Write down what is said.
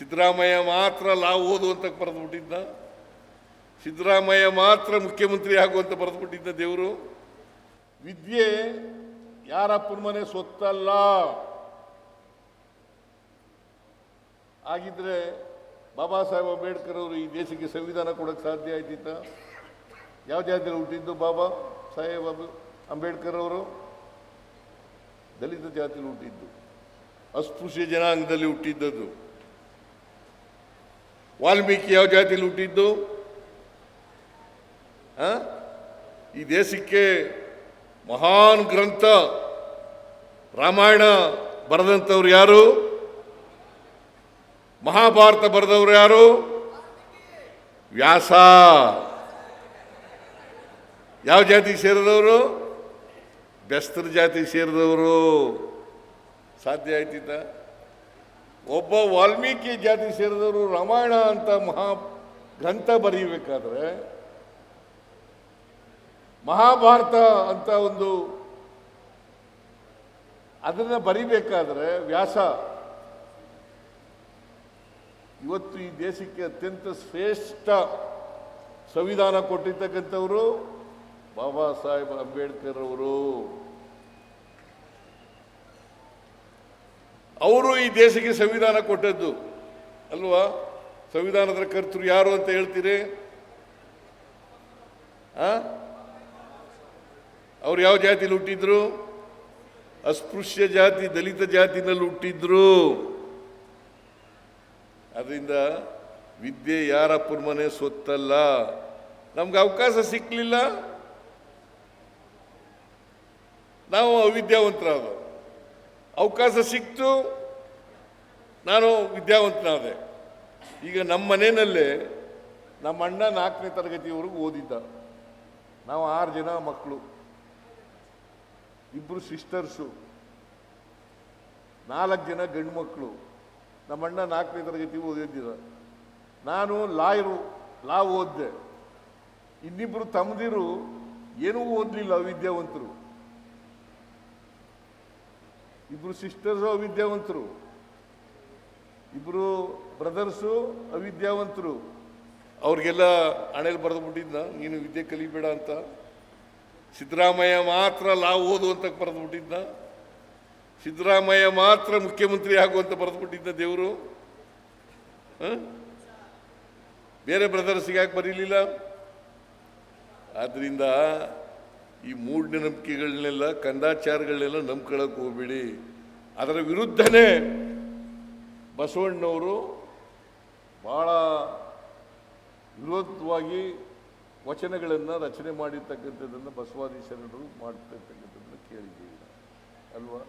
ಸಿದ್ದರಾಮಯ್ಯ ಮಾತ್ರ ಲಾ ಓದು ಅಂತ ಬರೆದ್ಬಿಟ್ಟಿದ್ದ. ಸಿದ್ದರಾಮಯ್ಯ ಮಾತ್ರ ಮುಖ್ಯಮಂತ್ರಿ ಆಗುವಂತ ಬರೆದುಬಿಟ್ಟಿದ್ದ ದೇವರು. ವಿದ್ಯೆ ಯಾರಪ್ಪನ ಮನೆ ಸೊತ್ತಲ್ಲ ಆಗಿದ್ರೆ ಬಾಬಾ ಸಾಹೇಬ್ ಅಂಬೇಡ್ಕರ್ ಅವರು ಈ ದೇಶಕ್ಕೆ ಸಂವಿಧಾನ ಕೊಡಕ್ಕೆ ಸಾಧ್ಯ ಆಯ್ತಿತ್ತ? ಯಾವ ಜಾತಿಯಲ್ಲಿ ಹುಟ್ಟಿದ್ದು ಬಾಬಾ ಸಾಹೇಬ್ ಅಬ್- ಅಂಬೇಡ್ಕರ್ ಅವರು? ದಲಿತ ಜಾತಿಯಲ್ಲಿ ಹುಟ್ಟಿದ್ದು. ಅಸ್ಪೃಶ್ಯ ಜನಾಂಗದಲ್ಲಿ ಹುಟ್ಟಿದ್ದದ್ದು. ವಾಲ್ಮೀಕಿ ಯಾವ ಜಾತಿಯಲ್ಲಿ ಹುಟ್ಟಿದ್ದು? ಈ ದೇಶಕ್ಕೆ ಮಹಾನ್ ಗ್ರಂಥ ರಾಮಾಯಣ ಬರೆದಂಥವ್ರು ಯಾರು? ಮಹಾಭಾರತ ಬರೆದವರು ಯಾರು? ವ್ಯಾಸ. ಯಾವ ಜಾತಿ ಸೇರಿದವರು? ಬೆಸ್ತರ ಜಾತಿ ಸೇರಿದವರು. ಸಾಧ್ಯ ಆಯ್ತಿದ್ದ ಒಬ್ಬ ವಾಲ್ಮೀಕಿ ಜಾತಿ ಸೇರಿದವರು ರಾಮಾಯಣ ಅಂತ ಮಹಾ ಗ್ರಂಥ ಬರೀಬೇಕಾದ್ರೆ ಮಹಾಭಾರತ ಅಂತ ಒಂದು ಅದನ್ನ ಬರಿಬೇಕಾದ್ರೆ ವ್ಯಾಸ, ಇವತ್ತು ಈ ದೇಶಕ್ಕೆ ಅತ್ಯಂತ ಶ್ರೇಷ್ಠ ಸಂವಿಧಾನ ಕೊಟ್ಟಿರ್ತಕ್ಕಂಥವರು ಬಾಬಾ ಸಾಹೇಬ್ ಅಂಬೇಡ್ಕರ್ ಅವರು. ಅವರು ಈ ದೇಶಕ್ಕೆ ಸಂವಿಧಾನ ಕೊಟ್ಟದ್ದು. ಅಲ್ವಾ? ಸಂವಿಧಾನದ ಕರ್ತರು ಯಾರು ಅಂತ ಹೇಳ್ತೀರಿ? ಅವ್ರು ಯಾವ ಜಾತಿಲಿ ಹುಟ್ಟಿದ್ರು? ಅಸ್ಪೃಶ್ಯ ಜಾತಿ, ದಲಿತ ಜಾತಿನಲ್ಲಿ ಹುಟ್ಟಿದ್ರು. ಅದರಿಂದ ವಿದ್ಯೆ ಯಾರಪ್ಪನ ಮನೆ ಸೊತ್ತಲ್ಲ ನಮ್ಗೆ ಅವಕಾಶ ಸಿಕ್ಕಲಿಲ್ಲ ನಾವು ಅವಿದ್ಯಾವಂತರಾದ ಅವಕಾಶ ಸಿಕ್ತು. ನಾನು ವಿದ್ಯಾವಂತನಾದೆ. ಈಗ ನಮ್ಮ ಮನೆಯಲ್ಲೇ ನಮ್ಮ ಅಣ್ಣ ನಾಲ್ಕನೇ ತರಗತಿವರೆಗೂ ಓದಿದ್ದ ನಾವು ಆರು ಜನ ಮಕ್ಕಳು. ಇಬ್ಬರು ಸಿಸ್ಟರ್ಸು. ನಾಲ್ಕು ಜನ ಗಂಡು ಮಕ್ಕಳು. ನಮ್ಮ ಅಣ್ಣ ನಾಲ್ಕನೇ ತರಗತಿ ಓದಿದ್ದಿರ ನಾನು ಲಾಯರು ಲಾ ಓದಿದೆ. ಇನ್ನಿಬ್ಬರು ತಮ್ಮದಿರು ಏನೂ ಓದಲಿಲ್ಲ ಅವಿದ್ಯಾವಂತರು ಇಬ್ರು ಸಿಸ್ಟರ್ಸು ಅವಿದ್ಯಾವಂತರು. ಇಬ್ಬರು ಬ್ರದರ್ಸು ಅವಿದ್ಯಾವಂತರು. ಅವ್ರಿಗೆಲ್ಲ ಹಣೆಯಲ್ಲಿ ಬರೆದು ಬಿಟ್ಟಿದ್ದ ನೀನು ವಿದ್ಯೆ ಕಲಿಬೇಡ ಅಂತ. ಸಿದ್ದರಾಮಯ್ಯ ಮಾತ್ರ ಲಾ ಓದು ಅಂತ ಬರೆದು ಸಿದ್ದರಾಮಯ್ಯ ಮಾತ್ರ ಮುಖ್ಯಮಂತ್ರಿ ಆಗುವಂತ ಬರೆದು ಬಿಟ್ಟಿದ್ದ ದೇವರು. ಬೇರೆ ಬ್ರದರ್ಸಿಗೆ ಯಾಕೆ ಬರೀಲಿಲ್ಲ? ಆದ್ರಿಂದ ಈ ಮೂಢನಂಬಿಕೆಗಳನ್ನೆಲ್ಲ ಕಂದಾಚಾರಗಳನ್ನೆಲ್ಲ ನಂಬ್ಕೊಳ್ಳೋಕೆ ಹೋಗ್ಬೇಡಿ ಅದರ ವಿರುದ್ಧನೇ ಬಸವಣ್ಣವರು ಭಾಳ ವಿರೋಧವಾಗಿ ವಚನಗಳನ್ನು ರಚನೆ ಮಾಡಿರ್ತಕ್ಕಂಥದ್ದನ್ನು ಬಸವಾದಿ ಶರಣರು ಮಾಡ್ತಿರ್ತಕ್ಕಂಥದ್ದನ್ನು ಕೇಳಿದ್ದೀವಿ. ಅಲ್ವಾ